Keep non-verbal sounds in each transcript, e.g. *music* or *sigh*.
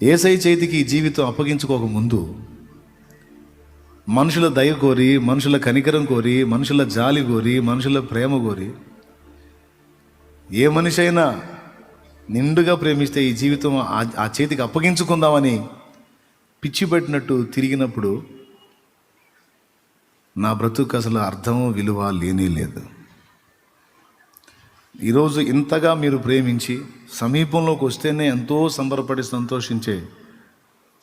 ఏసై చేతికి ఈ జీవితం అప్పగించుకోక ముందు మనుషుల దయ కోరి మనుషుల కనికరం కోరి మనుషుల జాలి కోరి మనుషుల ప్రేమ కోరి ఏ మనిషి అయినా నిండుగా ప్రేమిస్తే ఈ జీవితం ఆ- ఆ చేతికి అప్పగించుకుందామని పిచ్చి పెట్టినట్టు తిరిగినప్పుడు నా బ్రతుకు అసలు అర్థం విలువ లేనే లేదు. ఈరోజు ఇంతగా మీరు ప్రేమించి సమీపంలోకి వస్తేనే ఎంతో సంబరపడి సంతోషించే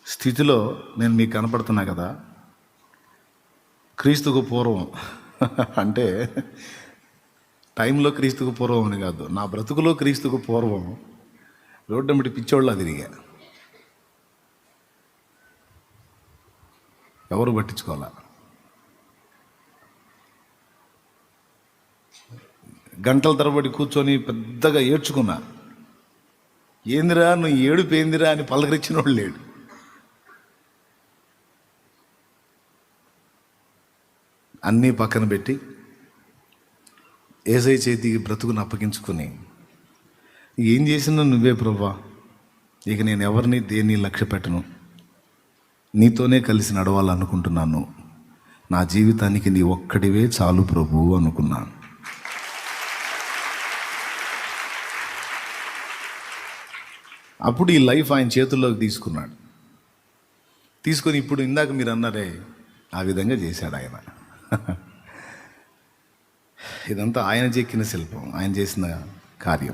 స్థితిలో నేను మీకు కనపడుతున్నా కదా. క్రీస్తుకు పూర్వం *laughs* అంటే టైంలో క్రీస్తుకు పూర్వం అని కాదు నా బ్రతుకులో క్రీస్తుకు పూర్వం రోడ్డమిటి పిచ్చోళ్ళ తిరిగా. ఎవరు పట్టించుకోవాలా? గంటల తరబడి కూర్చొని పెద్దగా ఏడ్చుకున్నా. ఏందిరా నువ్వు ఏడుపేందిరా అని పలకరించిన వాడు లేడు. అన్నీ పక్కన పెట్టి ఏసై చేతికి బ్రతుకుని అప్పగించుకుని ఏం చేసినా నువ్వే ప్రభా? ఇక నేను ఎవరిని దేన్ని లక్ష్య పెట్టను. నీతోనే కలిసి నడవాలనుకుంటున్నాను. నా జీవితానికి నీ ఒక్కడివే చాలు ప్రభు అనుకున్నాను. అప్పుడు ఈ లైఫ్ ఆయన చేతుల్లోకి తీసుకున్నాడు. తీసుకొని ఇప్పుడు ఇందాక మీరు అన్నారే ఆ విధంగా చేశాడు ఆయన. *laughs* ఇదంతా ఆయన చెక్కిన శిల్పం ఆయన చేసిన కార్యం.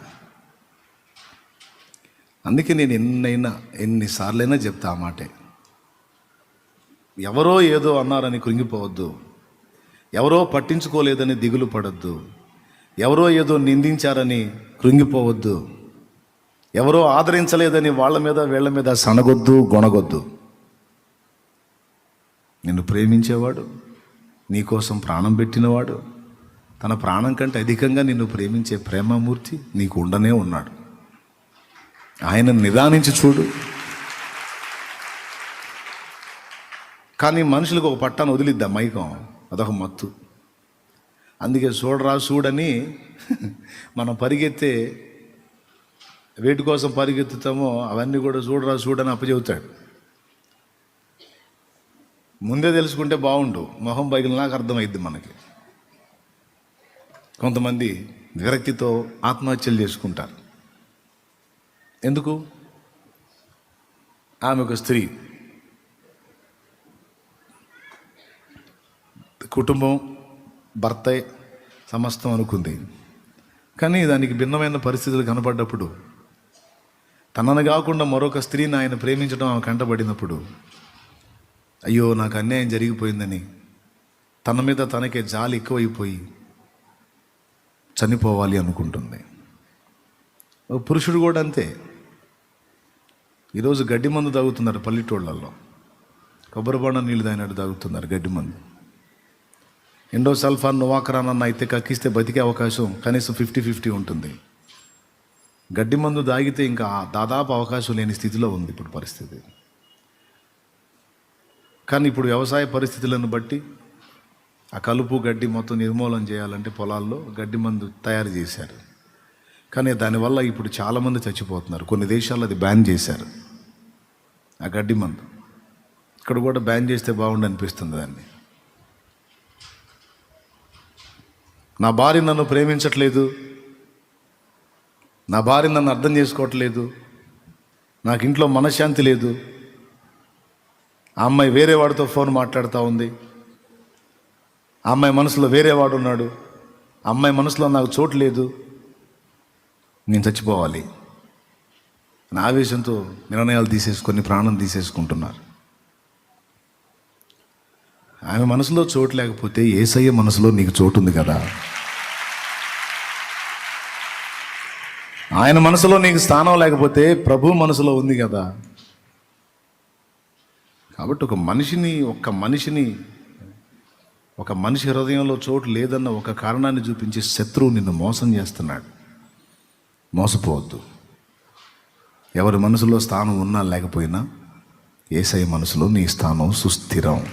అందుకే నేను ఎన్నైనా ఎన్నిసార్లైనా చెప్తా ఆ మాటే. ఎవరో ఏదో అన్నారని కృంగిపోవద్దు. ఎవరో పట్టించుకోలేదని దిగులు పడద్దు. ఎవరో ఏదో నిందించారని కృంగిపోవద్దు. ఎవరో ఆదరించలేదని వాళ్ళ మీద వీళ్ళ మీద సనగొద్దు గొనగొద్దు. నిన్ను ప్రేమించేవాడు నీకోసం ప్రాణం పెట్టినవాడు తన ప్రాణం కంటే అధికంగా నిన్ను ప్రేమించే ప్రేమమూర్తి నీకు ఉండనే ఉన్నాడు. ఆయన నిదానించి చూడు. కానీ మనుషులకు ఒక పట్టాన్ని వదిలిద్దా మైకం? అదొక మత్తు. అందుకే చూడరా చూడని మనం పరిగెత్తే వేటి కోసం పరిగెత్తుతామో అవన్నీ కూడా చూడరా చూడని అప్పచెబుతాడు. ముందే తెలుసుకుంటే బాగుండు. మొహం పైకి నాకు అర్థమైద్ది మనకి. కొంతమంది విరక్తితో ఆత్మహత్యలు చేసుకుంటారు. ఎందుకు? ఆమె ఒక స్త్రీ. కుటుంబం భర్త సమస్తం అనుకుంది. కానీ దానికి భిన్నమైన పరిస్థితులు కనపడ్డప్పుడు తనను కాకుండా మరొక స్త్రీని ఆయన ప్రేమించడం ఆమె కంటబడినప్పుడు అయ్యో నాకు అన్యాయం జరిగిపోయిందని తన మీద తనకే జాలి ఎక్కువైపోయి చనిపోవాలి అనుకుంటుంది. పురుషుడు కూడా అంతే. ఈరోజు గడ్డి మందు తాగుతున్నారు పల్లెటూళ్ళల్లో. కొబ్బరి బొండ నీళ్ళు తాగినట్టు తాగుతున్నారు గడ్డి మందు. ఎండోసల్ఫాన్ అయితే కక్కిస్తే బతికే అవకాశం కనీసం ఫిఫ్టీ ఫిఫ్టీ ఉంటుంది. గడ్డి మందు దాగితే ఇంకా దాదాపు అవకాశం లేని స్థితిలో ఉంది ఇప్పుడు పరిస్థితి. కానీ ఇప్పుడు వ్యవసాయ పరిస్థితులను బట్టి ఆ కలుపు గడ్డి మొత్తం నిర్మూలన చేయాలంటే పొలాల్లో గడ్డి మందు తయారు చేశారు. కానీ దానివల్ల ఇప్పుడు చాలామంది చచ్చిపోతున్నారు. కొన్ని దేశాల్లో అది బ్యాన్ చేశారు. ఆ గడ్డి మందు. ఇక్కడ కూడా బ్యాన్ చేస్తే బాగుండు అనిపిస్తుంది దాన్ని. నా భార్య నన్ను ప్రేమించట్లేదు. నా భార్య నన్ను అర్థం చేసుకోవట్లేదు. నాకు ఇంట్లో మనశ్శాంతి లేదు. ఆ అమ్మాయి వేరే వాడితో ఫోన్ మాట్లాడుతూ ఉంది. ఆ అమ్మాయి మనసులో వేరే వాడు ఉన్నాడు. ఆ అమ్మాయి మనసులో నాకు చోటు లేదు. నేను చచ్చిపోవాలి. నా ఆవేశంతో నిర్ణయాలు తీసేసుకొని ప్రాణం తీసేసుకుంటున్నారు. ఆమె మనసులో చోటు లేకపోతే ఏసయ్య మనసులో నీకు చోటు ఉంది కదా? ఆయన మనసులో నీకు స్థానం లేకపోతే ప్రభు మనసులో ఉంది కదా. కాబట్టి ఒక మనిషిని ఒక్క మనిషిని ఒక మనిషి హృదయంలో చోటు లేదన్న ఒక కారణాన్ని చూపించి శత్రువు నిన్ను మోసం చేస్తున్నాడు. మోసపోవద్దు. ఎవరి మనసులో స్థానం ఉన్నా లేకపోయినా ఏసై మనసులో నీ స్థానం సుస్థిరం.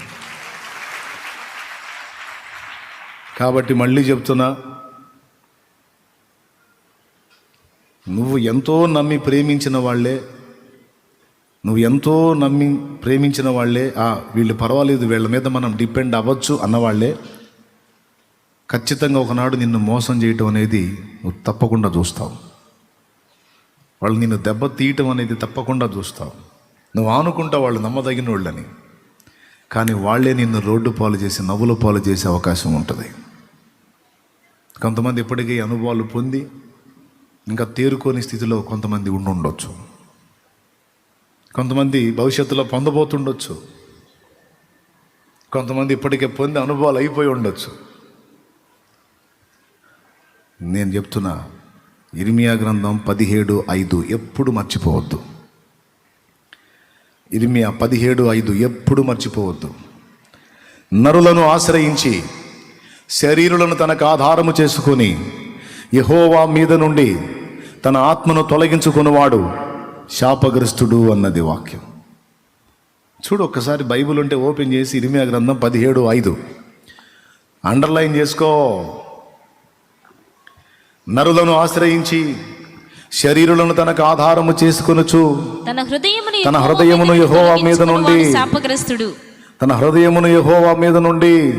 కాబట్టి మళ్ళీ చెప్తున్నా నువ్వు ఎంతో నమ్మి ప్రేమించిన వాళ్ళే. నువ్వు ఎంతో నమ్మి ప్రేమించిన వాళ్ళే. ఆ వీళ్ళు పర్వాలేదు వీళ్ళ మీద మనం డిపెండ్ అవ్వచ్చు అన్నవాళ్ళే ఖచ్చితంగా ఒకనాడు నిన్ను మోసం చేయటం అనేది నువ్వు తప్పకుండా చూస్తావు. వాళ్ళు నిన్ను దెబ్బ తీయటం అనేది తప్పకుండా చూస్తావు. నువ్వు ఆనుకుంటా వాళ్ళు నమ్మదగిన వాళ్ళని. కానీ వాళ్ళే నిన్ను రోడ్డు పాలు చేసి నవ్వుల పాలు చేసే అవకాశం ఉంటుంది. కొంతమంది ఇప్పటికీ అనుభవాలు పొంది ఇంకా తేరుకోని స్థితిలో కొంతమంది ఉండుండొచ్చు. కొంతమంది భవిష్యత్తులో పొందబోతుండొచ్చు. కొంతమంది ఇప్పటికే పొంది అనుభవాలు అయిపోయి ఉండొచ్చు. నేను చెప్తున్నా ఇరిమియా గ్రంథం పదిహేడు ఐదు ఎప్పుడు మర్చిపోవద్దు. ఇరిమియా పదిహేడు ఐదు ఎప్పుడు మర్చిపోవద్దు. నరులను ఆశ్రయించి శరీరులను తనకు ఆధారము చేసుకొని యహోవా మీద నుండి తన ఆత్మను తొలగించుకున్నవాడు శాపగ్రస్తుడు అన్నది వాక్యం. చూడు ఒక్కసారి బైబిల్ ఉంటే ఓపెన్ చేసి ఇరిమియా గ్రంథం పదిహేడు ఐదు. అండర్లైన్ చేసుకో. నరులను ఆశ్రయించి శరీరులను తనకు ఆధారము చేసుకొనుచు తన హృదయమును తన హృదయమును యెహోవా మీద నుండి శాపగ్రస్తుడు. తన హృదయమును యెహోవా మీద నుండి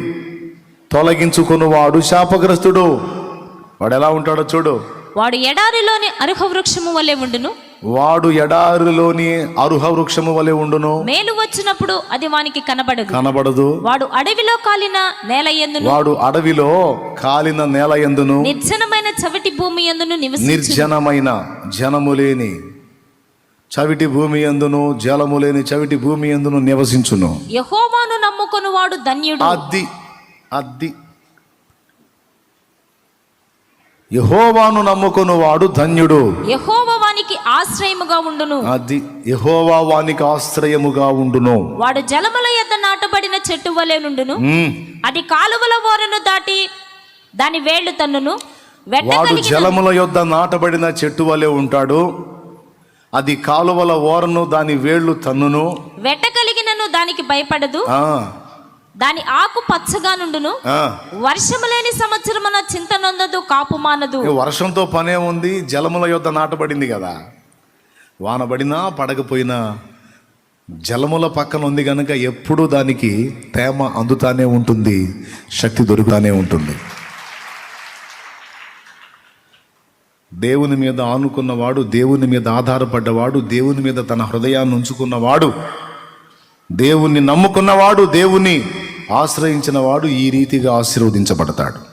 తొలగించుకున్నవాడు శాపగ్రస్తుడు. వాడు ఎలా ఉంటాడో చూడు. వాడు ఎడారిలోని అరుహ వృక్షము వలె ఉండును. వాడు ఎడారిలోని అరుహ వృక్షము వలె ఉండును. మేలు వచ్చినప్పుడు అది వానికి కనబడదు. కనబడదు. వాడు అడవిలో కాలిన నేల ఎందును? వాడు అడవిలో కాలిన నేల ఎందును? నిర్జనమైన చవిటి భూమి ఎందును నిర్జనమైన జనము లేని చవిటి భూమి ఎందును జలము లేని చవిటి భూమి ఎందును నివసించును. యహోవాను నమ్ముకొని వాడు ధన్యుడు. అద్ది అద్ది. యహోవాను నమ్ముకుని వాడు ధన్యుడు. యహోవ వానికి ఆశ్రయముగా ఉండును. అది యహోవా వానికి ఆశ్రయముగా ఉండును. వాడు జలముల యొద్ద నాటబడిన చెట్టు వలె నుండును. అది కాలువల ఓరను దాటి దాని వేళ్ళు తన్నును. వాడు జలముల యొద్ద నాటబడిన చెట్టు వలె ఉంటాడు. అది కాలువల ఓరను దాని వేళ్ళు తన్నును. వెట్ట కలిగినను దానికి భయపడదు. దాని ఆకు పచ్చగా నుండును. ఆ. వర్షము లేని సంవత్సరమున చింత నొందదు కాపు మానదు. వర్షంతో పనే ఉంది జలముల యొద్ద నాటబడింది కదా. వాన పడినా పడకపోయినా జలముల పక్కన ఉంది కనుక ఎప్పుడూ దానికి తేమ అందుతానే ఉంటుంది శక్తి దొరుకుతానే ఉంటుంది. దేవుని మీద ఆనుకున్నవాడు దేవుని మీద ఆధారపడ్డవాడు దేవుని మీద తన హృదయాన్ని ఉంచుకున్నవాడు దేవుణ్ణి నమ్ముకున్నవాడు దేవుని. ఆశ్రయించిన వాడు ఈ రీతిగా ఆశీర్వదించబడతాడు.